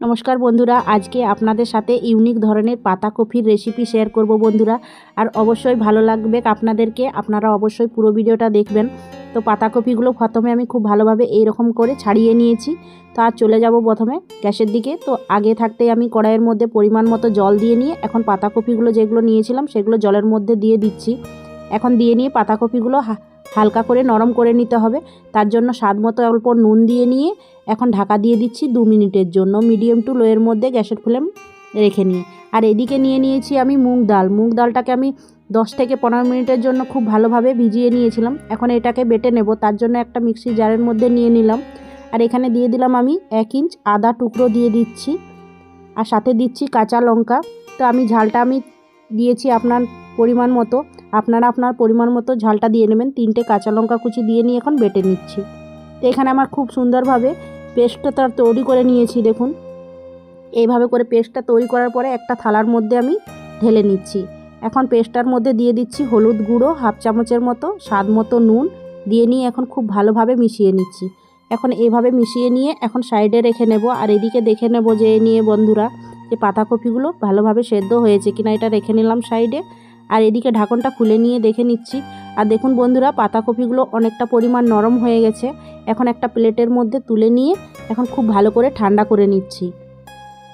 নমস্কার বন্ধুরা, আজকে আপনাদের সাথে ইউনিক ধরনের পাতা কফির রেসিপি শেয়ার করব বন্ধুরা। আর অবশ্যই ভালো লাগবে আপনাদেরকে, আপনারা অবশ্যই পুরো ভিডিওটা দেখবেন। তো পাতাকপিগুলো প্রথমে আমি খুব ভালোভাবে এইরকম করে ছাড়িয়ে নিয়েছি। তো আর চলে যাব প্রথমে গ্যাসের দিকে। তো আগে থাকতে আমি কড়াইয়ের মধ্যে পরিমাণ মতো জল দিয়ে নিয়ে এখন পাতাকপিগুলো যেগুলো নিয়েছিলাম সেগুলো জলের মধ্যে দিয়ে দিচ্ছি। এখন দিয়ে নিয়ে পাতাকপিগুলো হালকা করে নরম করে নিতে হবে। তার জন্য স্বাদ মতো অল্প নুন দিয়ে নিয়ে এখন ঢাকা দিয়ে দিচ্ছি দু মিনিটের জন্য মিডিয়াম টু লোয়ের মধ্যে গ্যাসের ফ্লেম রেখে নিয়ে। আর এদিকে নিয়ে নিয়েছি আমি মুগ ডাল। মুগ ডালটাকে আমি দশ থেকে পনেরো মিনিটের জন্য খুব ভালোভাবে ভিজিয়ে নিয়েছিলাম। এখন এটাকে বেটে নেব। তার জন্য একটা মিক্সি জারের মধ্যে নিয়ে নিলাম। আর এখানে দিয়ে দিলাম আমি এক ইঞ্চ আদা টুকরো দিয়ে দিচ্ছি। আর সাথে দিচ্ছি কাঁচা লঙ্কা। তো আমি ঝালটা আমি দিয়েছি আপনার পরিমাণ মতো। আপনারা আপনার পরিমাণ মতো ঝালটা দিয়ে নেবেন। তিনটে কাঁচা লঙ্কা কুচি দিয়ে নিয়ে এখন বেটে নিচ্ছি। তো এখানে আমার খুব সুন্দরভাবে পেস্টটা তার তৈরি করে নিয়েছি, দেখুন। এইভাবে করে পেস্টটা তৈরি করার পরে একটা থালার মধ্যে আমি ঢেলে নিচ্ছি। এখন পেস্টটার মধ্যে দিয়ে দিচ্ছি হলুদ গুঁড়ো, হাফ চামচের মতো স্বাদ মতো নুন দিয়ে নিয়ে এখন খুব ভালোভাবে মিশিয়ে নিচ্ছি। এখন এইভাবে মিশিয়ে নিয়ে এখন সাইডে রেখে নেব। আর এদিকে দেখে নেব যে নিয়ে বন্ধুরা, যে পাতাকপিগুলো ভালোভাবে সেদ্ধ হয়েছে কিনা, এটা রেখে নিলাম সাইডে। আর এদিকে ঢাকনটা খুলে নিয়ে দেখে নিচ্ছি। আর দেখুন বন্ধুরা, পাতাকপিগুলো অনেকটা পরিমাণ নরম হয়ে গেছে। এখন একটা প্লেটের মধ্যে তুলে নিয়ে এখন খুব ভালো করে ঠান্ডা করে নিচ্ছি।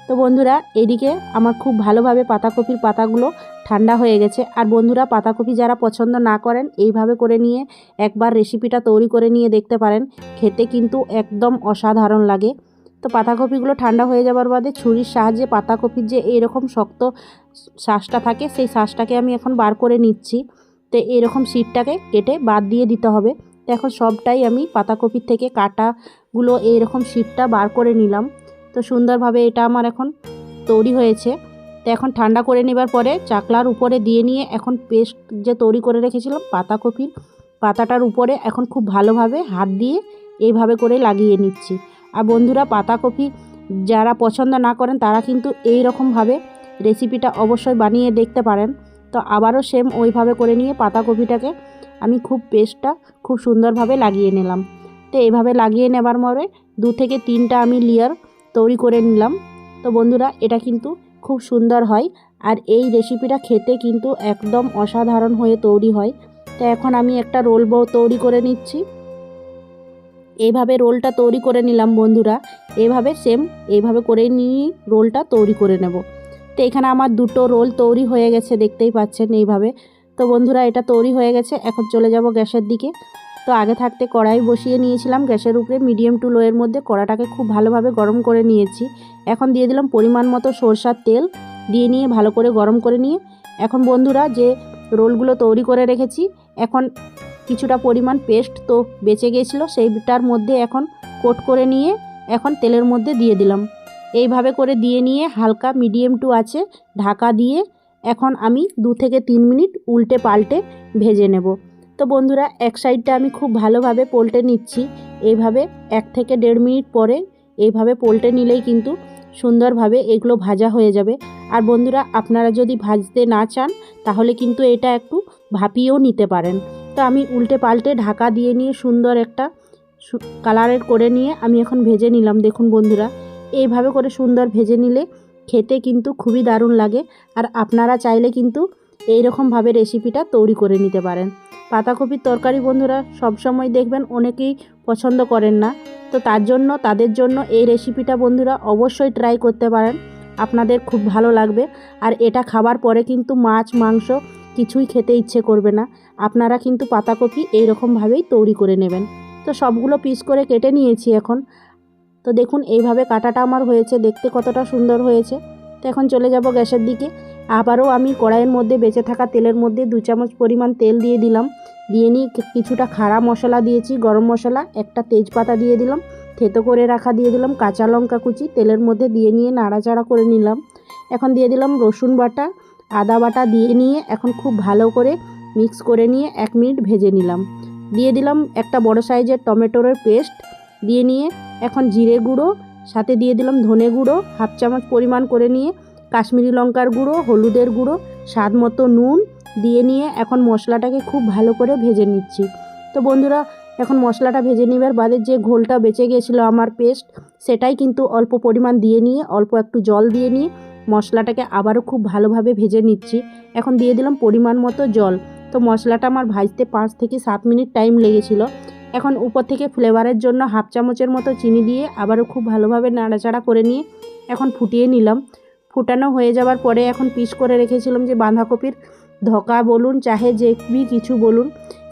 তো বন্ধুরা, এদিকে আমার খুব ভালোভাবে পাতাকপির পাতাগুলো ঠান্ডা হয়ে গেছে। আর বন্ধুরা, পাতাকপি যারা পছন্দ না করেন, এইভাবে করে নিয়ে একবার রেসিপিটা তৈরি করে নিয়ে দেখতে পারেন। খেতে কিন্তু একদম অসাধারণ লাগে। তো পাতাকপিগুলো ঠান্ডা হয়ে যাবার বাদে ছুরির সাহায্যে পাতাকপির যে এরকম শক্ত শ্বাসটা থাকে, সেই শ্বাসটাকে আমি এখন বার করে নিচ্ছি। তো এরকম সিটটাকে কেটে বাদ দিয়ে দিতে হবে। তো এখন সবটাই আমি পাতাকপির থেকে কাটাগুলো এইরকম সিটটা বার করে নিলাম। তো সুন্দরভাবে এটা আমার এখন তৈরি হয়েছে। তো এখন ঠান্ডা করে নেবার পরে চাকলার উপরে দিয়ে নিয়ে এখন পেস্ট যে তৈরি করে রেখেছিলাম পাতাকপির পাতাটার উপরে এখন খুব ভালোভাবে হাত দিয়ে এইভাবে করে লাগিয়ে নিচ্ছি। আর বন্ধুরা পাতাকপি যারা পছন্দ না করেন, তারা কিন্তু এই রকমভাবে রেসিপিটা অবশ্যই বানিয়ে দেখতে পারেন। তো আবারও সেম ওইভাবে করে নিয়ে পাতাকপিটাকে আমি খুব পেস্টটা খুব সুন্দরভাবে লাগিয়ে নিলাম। তো এইভাবে লাগিয়ে নেবার পরে দু থেকে তিনটা আমি লেয়ার তৈরি করে নিলাম। তো বন্ধুরা, এটা কিন্তু খুব সুন্দর হয় আর এই রেসিপিটা খেতে কিন্তু একদম অসাধারণ হয়ে তৈরি হয়। তো এখন আমি একটা রোল বউ তৈরি করে নিচ্ছি। এইভাবে রোলটা তৈরি করে নিলাম বন্ধুরা। এইভাবে সেম এইভাবে করে নিয়ে রোলটা তৈরি করে নেব। তো এখানে আমার দুটো রোল তৈরি হয়ে গেছে, দেখতেই পাচ্ছেন এইভাবে। তো বন্ধুরা, এটা তৈরি হয়ে গেছে, এখন চলে যাব গ্যাসের দিকে। তো আগে থাকতে কড়াই বসিয়ে নিয়েছিলাম গ্যাসের উপরে মিডিয়াম টু লোয়ের মধ্যে কড়াটাকে খুব ভালোভাবে গরম করে নিয়েছি। এখন দিয়ে দিলাম পরিমাণ মতো সরষার তেল, দিয়ে নিয়ে ভালো করে গরম করে নিয়ে। এখন বন্ধুরা, যে রোলগুলো তৈরি করে রেখেছি, এখন কিছুটা পরিমাণ পেস্ট তো বেঁচে গিয়েছিল সেইটার মধ্যে এখন কোট করে নিয়ে এখন তেলের মধ্যে দিয়ে দিলাম। এইভাবে করে দিয়ে নিয়ে হালকা মিডিয়াম টু আছে, ঢাকা দিয়ে এখন আমি দু থেকে তিন মিনিট উল্টে পাল্টে ভেজে নেব। তো বন্ধুরা, এক সাইডটা আমি খুব ভালোভাবে পোল্টে নিচ্ছি। এইভাবে এক থেকে দেড় মিনিট পরে এইভাবে পোল্টে নিলেই কিন্তু সুন্দরভাবে এগুলো ভাজা হয়ে যাবে। আর বন্ধুরা, আপনারা যদি ভাজতে না চান, তাহলে কিন্তু এটা একটু ভাপিয়েও নিতে পারেন। তো আমি উল্টে পাল্টে ঢাকা দিয়ে নিয়ে সুন্দর একটা কালারের করে নিয়ে আমি এখন ভেজে নিলাম, দেখুন বন্ধুরা। এইভাবে করে সুন্দর ভেজে নিলে খেতে কিন্তু খুবই দারুণ লাগে আর আপনারা চাইলে কিন্তু এই রকমভাবে রেসিপিটা তৈরি করে নিতে পারেন। পাতাকপির তরকারি বন্ধুরা সবসময় দেখবেন অনেকেই পছন্দ করেন না। তো তার জন্য, তাদের জন্য এই রেসিপিটা বন্ধুরা অবশ্যই ট্রাই করতে পারেন। আপনাদের খুব ভালো লাগবে। আর এটা খাবার পরে কিন্তু মাছ, মাংস কিছুই খেতে ইচ্ছে করবে না। আপনারা কিন্তু পাতাকপি এই রকমভাবেই তৈরি করে নেবেন। তো সবগুলো পিস করে কেটে নিয়েছি এখন। তো দেখুন, এইভাবে কাটাটা আমার হয়েছে। দেখতে কতটা সুন্দর হয়েছে। তো এখন চলে যাব গ্যাসের দিকে। আবারও আমি কড়াইয়ের মধ্যে বেঁচে থাকা তেলের মধ্যে দু চামচ পরিমাণ তেল দিয়ে দিলাম। দিয়ে নিয়ে কিছুটা খাড়া মশলা দিয়েছি, গরম মশলা, একটা তেজপাতা দিয়ে দিলাম, থেতো করে রাখা দিয়ে দিলাম, কাঁচা লঙ্কা কুচি, তেলের মধ্যে দিয়ে নিয়ে নাড়াচাড়া করে নিলাম। এখন দিয়ে দিলাম রসুন বাটা আদা বাটা দিয়ে নিয়ে এখন খুব ভালো করে মিক্স করে নিয়ে এক মিনিট ভেজে নিলাম। দিয়ে দিলাম একটা বড় সাইজের টমেটোরের পেস্ট। দিয়ে নিয়ে এখন জিরে গুঁড়ো, সাথে দিয়ে দিলাম ধনে গুঁড়ো, হাফ চামচ পরিমাণ করে নিয়ে কাশ্মীরি লঙ্কার গুঁড়ো, হলুদের গুঁড়ো, স্বাদ মতো নুন। দিয়ে নিয়ে এখন মশলাটাকে খুব ভালো করে ভেজে নিচ্ছি। তো বন্ধুরা, এখন মশলাটা ভেজে নেবার বাদে যে ঘোলটা বেঁচে গিয়েছিল আমার পেস্ট, সেটাই কিন্তু অল্প পরিমাণ দিয়ে নিয়ে, অল্প একটু জল দিয়ে নিয়ে মশলাটাকে আবারও খুব ভালোভাবে ভেজে নিচ্ছি। এখন দিয়ে দিলাম পরিমাণ মতো জল। তো মশলাটা আমার ভাজতে পাঁচ থেকে সাত মিনিট টাইম লেগেছিল। এখন উপর থেকে ফ্লেভারের জন্য হাফ চামচের মতো চিনি দিয়ে আবারও খুব ভালোভাবে নাড়াচাড়া করে নিয়ে এখন ফুটিয়ে নিলাম। ফুটানো হয়ে যাওয়ার পরে এখন পিস করে রেখেছিলাম যে বাঁধাকপির ধকা বলুন, চাহে যে কিছু বলুন,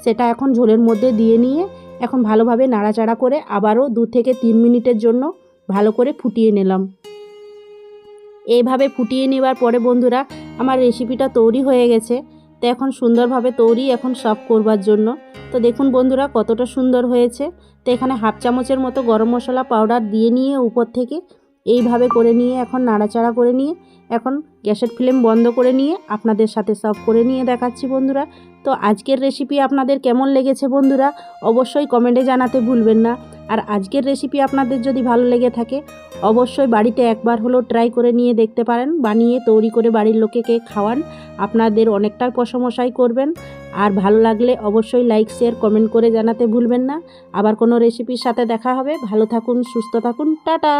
সেটা এখন ঝোলের মধ্যে দিয়ে নিয়ে এখন ভালোভাবে নাড়াচাড়া করে আবারও দু থেকে তিন মিনিটের জন্য ভালো করে ফুটিয়ে নিলাম। এইভাবে ফুটিয়ে নেবার পরে বন্ধুরা, আমার রেসিপিটা তৈরি হয়ে গেছে। তো এখন সুন্দরভাবে তৈরি এখন সার্ভ করবার জন্য। তো দেখুন বন্ধুরা, কতটা সুন্দর হয়েছে। তো এখানে হাফ চামচের মতো গরম মশলা পাউডার দিয়ে নিয়ে উপর থেকে এইভাবে করে নিয়ে এখন নাড়াচাড়া করে নিয়ে, এখন গ্যাসের ফ্লেম বন্ধ করে নিয়ে আপনাদের সাথে সার্ভ করে নিয়ে দেখাচ্ছি বন্ধুরা। তো আজকের রেসিপি আপনাদের কেমন লেগেছে বন্ধুরা, অবশ্যই কমেন্টে জানাতে ভুলবেন না। আর আজকের রেসিপি আপনাদের যদি ভালো লেগে থাকে, অবশ্যই বাড়িতে একবার হলো ট্রাই করে নিয়ে দেখতে পারেন, বানিয়ে তৈরি করে বাড়ির লোকেকে খাওয়ান, আপনাদের অনেকটাই প্রশংসাই করবেন। আর ভালো লাগলে অবশ্যই লাইক শেয়ার কমেন্ট করে জানাতে ভুলবেন না। আবার কোনো রেসিপির সাথে দেখা হবে। ভালো থাকুন, সুস্থ থাকুন, টাটা!